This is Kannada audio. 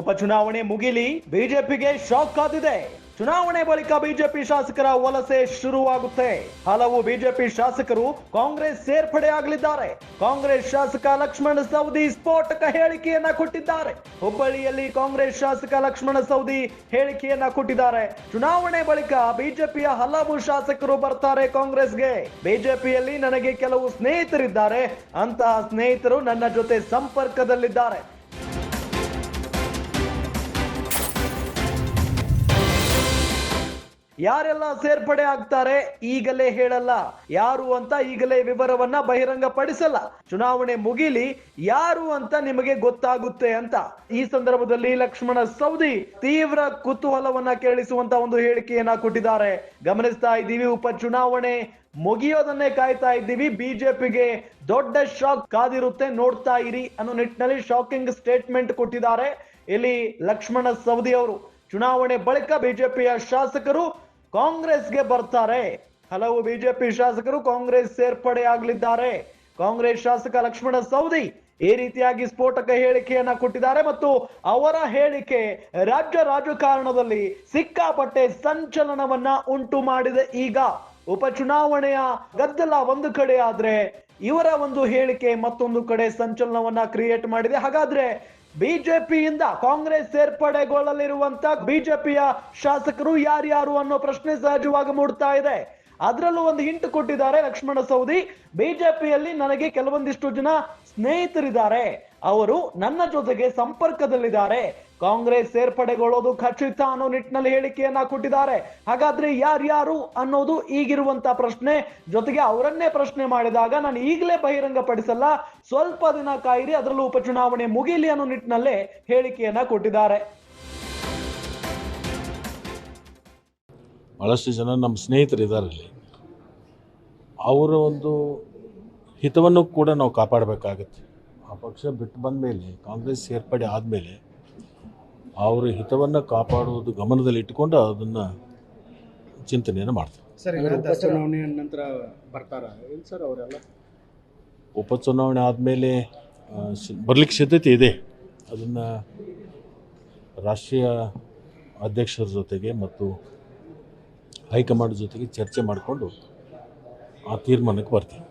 ಉಪಚುನಾವಣೆ ಮುಗಿಲಿ ಬಿಜೆಪಿಗೆ ಶಾಕ್ ಆದಿದೆ ಚುನಾವಣೆ ಬಳಿಕ ಬಿಜೆಪಿ ಶಾಸಕರ ವಲಸೆ ಶುರುವಾಗುತ್ತೆ. ಹಲವು ಬಿಜೆಪಿ ಶಾಸಕರು ಕಾಂಗ್ರೆಸ್ ಸೇರ್ಪಡೆಯಾಗಲಿದ್ದಾರೆ ಕಾಂಗ್ರೆಸ್ ಶಾಸಕ ಲಕ್ಷ್ಮಣ ಸವದಿ ಸ್ಫೋಟಕ ಹೇಳಿಕೆಯನ್ನ ಕೊಟ್ಟಿದ್ದಾರೆ. ಹುಬ್ಬಳ್ಳಿಯಲ್ಲಿ ಕಾಂಗ್ರೆಸ್ ಶಾಸಕ ಲಕ್ಷ್ಮಣ ಸವದಿ ಹೇಳಿಕೆಯನ್ನ ಕೊಟ್ಟಿದ್ದಾರೆ. ಚುನಾವಣೆ ಬಳಿಕ ಬಿಜೆಪಿಯ ಹಲವು ಶಾಸಕರು ಬರ್ತಾರೆ ಕಾಂಗ್ರೆಸ್ಗೆ. ಬಿಜೆಪಿಯಲ್ಲಿ ನನಗೆ ಕೆಲವು ಸ್ನೇಹಿತರಿದ್ದಾರೆ. ಅಂತಹ ಸ್ನೇಹಿತರು ನನ್ನ ಜೊತೆ ಸಂಪರ್ಕದಲ್ಲಿದ್ದಾರೆ. ಯಾರೆಲ್ಲ ಸೇರ್ಪಡೆ ಆಗ್ತಾರೆ ಈಗಲೇ ಹೇಳಲ್ಲ. ಯಾರು ಅಂತ ಈಗಲೇ ವಿವರವನ್ನ ಬಹಿರಂಗ ಪಡಿಸಲ್ಲ ಚುನಾವಣೆ ಮುಗಿಲಿ ಯಾರು ಅಂತ ನಿಮಗೆ ಗೊತ್ತಾಗುತ್ತೆ ಅಂತ. ಈ ಸಂದರ್ಭದಲ್ಲಿ ಲಕ್ಷ್ಮಣ ಸೌದಿ ತೀವ್ರ ಕುತೂಹಲವನ್ನ ಕೇಳಿಸುವಂತ ಒಂದು ಹೇಳಿಕೆಯನ್ನ ಕೊಟ್ಟಿದ್ದಾರೆ. ಗಮನಿಸ್ತಾ ಇದ್ದೀವಿ, ಉಪಚುನಾವಣೆ ಮುಗಿಯೋದನ್ನೇ ಕಾಯ್ತಾ ಇದ್ದೀವಿ. ಬಿಜೆಪಿಗೆ ದೊಡ್ಡ ಶಾಕ್ ಕಾದಿರುತ್ತೆ, ನೋಡ್ತಾ ಇರಿ ಅನ್ನೋ ನಿಟ್ಟಿನಲ್ಲಿ ಶಾಕಿಂಗ್ ಸ್ಟೇಟ್ಮೆಂಟ್ ಕೊಟ್ಟಿದ್ದಾರೆ. ಇಲ್ಲಿ ಲಕ್ಷ್ಮಣ ಸೌದಿ ಅವರು, ಚುನಾವಣೆ ಬಳಿಕ ಬಿಜೆಪಿಯ ಶಾಸಕರು ಕಾಂಗ್ರೆಸ್ಗೆ ಬರ್ತಾರೆ. ಹಲವು ಬಿಜೆಪಿ ಶಾಸಕರು ಕಾಂಗ್ರೆಸ್ ಸೇರ್ಪಡೆ ಆಗಲಿದ್ದಾರೆ. ಕಾಂಗ್ರೆಸ್ ಶಾಸಕ ಲಕ್ಷ್ಮಣ ಸೌದಿ ಈ ರೀತಿಯಾಗಿ ಸ್ಫೋಟಕ ಹೇಳಿಕೆಯನ್ನ ಕೊಟ್ಟಿದ್ದಾರೆ ಮತ್ತು ಅವರ ಹೇಳಿಕೆ ರಾಜ್ಯ ರಾಜಕಾರಣದಲ್ಲಿ ಸಿಕ್ಕಾಪಟ್ಟೆ ಸಂಚಲನವನ್ನ ಉಂಟು ಮಾಡಿದೆ. ಈಗ ಉಪಚುನಾವಣೆಯ ಗದ್ದಲ ಒಂದು ಕಡೆ ಆದ್ರೆ ಇವರ ಒಂದು ಹೇಳಿಕೆ ಮತ್ತೊಂದು ಕಡೆ ಸಂಚಲನವನ್ನ ಕ್ರಿಯೇಟ್ ಮಾಡಿದೆ. ಹಾಗಾದ್ರೆ ಬಿಜೆಪಿಯಿಂದ ಕಾಂಗ್ರೆಸ್ ಸೇರ್ಪಡೆಗೊಳ್ಳಲಿರುವಂತ ಬಿಜೆಪಿಯ ಶಾಸಕರು ಯಾರ್ಯಾರು ಅನ್ನೋ ಪ್ರಶ್ನೆ ಸಹಜವಾಗಿ ಮೂಡ್ತಾ ಇದೆ. ಅದರಲ್ಲೂ ಒಂದು ಹಿಂಟ್ ಕೊಟ್ಟಿದ್ದಾರೆ ಲಕ್ಷ್ಮಣ ಸೌದಿ. ಬಿಜೆಪಿಯಲ್ಲಿ ನನಗೆ ಕೆಲವೊಂದಿಷ್ಟು ಜನ ಸ್ನೇಹಿತರಿದ್ದಾರೆ. ಅವರು ನನ್ನ ಜೊತೆಗೆ ಸಂಪರ್ಕದಲ್ಲಿದ್ದಾರೆ. ಕಾಂಗ್ರೆಸ್ ಸೇರ್ಪಡೆಗೊಳ್ಳೋದು ಖಚಿತ ಅನ್ನೋ ನಿಟ್ಟಿನಲ್ಲಿ ಹೇಳಿಕೆಯನ್ನ ಕೊಟ್ಟಿದ್ದಾರೆ. ಹಾಗಾದ್ರೆ ಯಾರ್ಯಾರು ಅನ್ನೋದು ಈಗಿರುವಂತ ಪ್ರಶ್ನೆ. ಜೊತೆಗೆ ಅವರನ್ನೇ ಪ್ರಶ್ನೆ ಮಾಡಿದಾಗ ನಾನು ಈಗಲೇ ಬಹಿರಂಗ ಪಡಿಸಲ್ಲ ಸ್ವಲ್ಪ ದಿನ ಕಾಯಿರಿ, ಅದರಲ್ಲೂ ಉಪಚುನಾವಣೆ ಮುಗಿಲಿ ಅನ್ನೋ ನಿಟ್ಟಿನಲ್ಲೇ ಹೇಳಿಕೆಯನ್ನ ಕೊಟ್ಟಿದ್ದಾರೆ. ಭಾಳಷ್ಟು ಜನ ನಮ್ಮ ಸ್ನೇಹಿತರು ಇದ್ದಾರೆ ಇಲ್ಲಿ ಅವರ ಒಂದು ಹಿತವನ್ನು ಕೂಡ ನಾವು ಕಾಪಾಡಬೇಕಾಗತ್ತೆ. ಆ ಪಕ್ಷ ಬಿಟ್ಟು ಬಂದ ಮೇಲೆ ಕಾಂಗ್ರೆಸ್ ಸೇರ್ಪಡೆ ಆದಮೇಲೆ ಅವರ ಹಿತವನ್ನು ಕಾಪಾಡುವುದು ಗಮನದಲ್ಲಿ ಇಟ್ಟುಕೊಂಡು ಅದನ್ನು ಚಿಂತನೆಯನ್ನು ಮಾಡ್ತೀವಿ ಸರ್ ಈಗ ಉಪಚುನಾವಣೆ ನಂತರ ಬರ್ತಾರ? ಏನು ಸರ್ ಅವರೆಲ್ಲ? ಉಪಚುನಾವಣೆ ಆದಮೇಲೆ ಬರಲಿಕ್ಕೆ ಸಿದ್ಧತೆ ಇದೆ. ಅದನ್ನು ರಾಷ್ಟ್ರೀಯ ಅಧ್ಯಕ್ಷರ ಜೊತೆಗೆ ಮತ್ತು ಹೈಕಮಾಂಡ್ ಜೊತೆಗೆ ಚರ್ಚೆ ಮಾಡಿಕೊಂಡು ಆ ತೀರ್ಮಾನಕ್ಕೆ ಬರ್ತೀವಿ